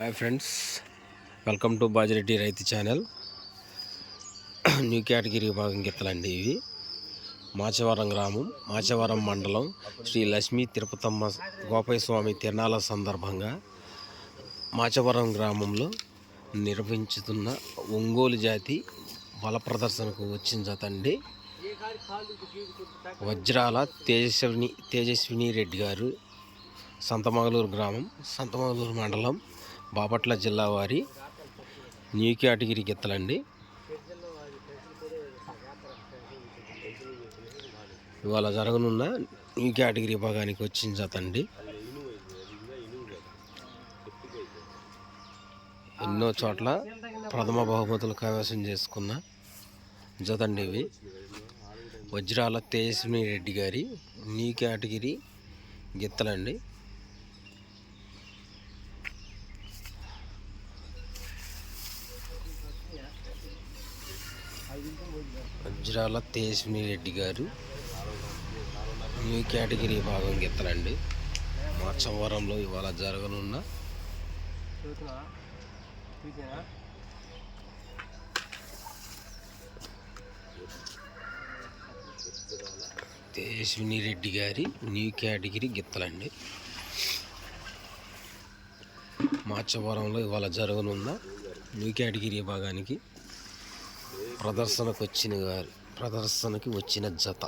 Hi friends welcome to Bajireddy రైతు channel new category భాగం గీతలండి ఇవి. మాచవరం గ్రామం మాచవరం మండలం శ్రీ లక్ష్మీ తిరుపతమ్మ గోపయ్య స్వామి తిరణాల సందర్భంగా మాచవరం గ్రామంలో నిర్వహించుతున్న ఒంగోలు జాతి బల ప్రదర్శనకు వచ్చిన జతండి వజ్రాల తేజస్విని తేజస్విని రెడ్డి గారు సంతమగలూరు గ్రామం సంతమగలూరు మండలం బాపట్ల జిల్లా వారి న్యూ కేటగిరీ గిత్తలండి. ఇవాళ జరగనున్న న్యూ కేటగిరీ భాగానికి వచ్చిన జతండి. ఎన్నో చోట్ల ప్రథమ బహుమతులు కైవసం చేసుకున్న జతండి ఇవి. వజ్రాల తేజస్విని రెడ్డి గారి న్యూ కేటగిరీ గిత్తలండి. వజ్రాల తేజస్విని రెడ్డి గారు. న్యూ కేటగిరీ భాగం గిత్తలండి. మార్చవరంలో ఇవాళ జరగనున్న తేజ్విని రెడ్డి గారి న్యూ కేటగిరీ గిత్తలండి. మార్చవరంలో ఇవాళ జరగనున్న న్యూ కేటగిరీ భాగానికి ప్రదర్శనకు వచ్చిన గారు ప్రదర్శనకి వచ్చిన జత.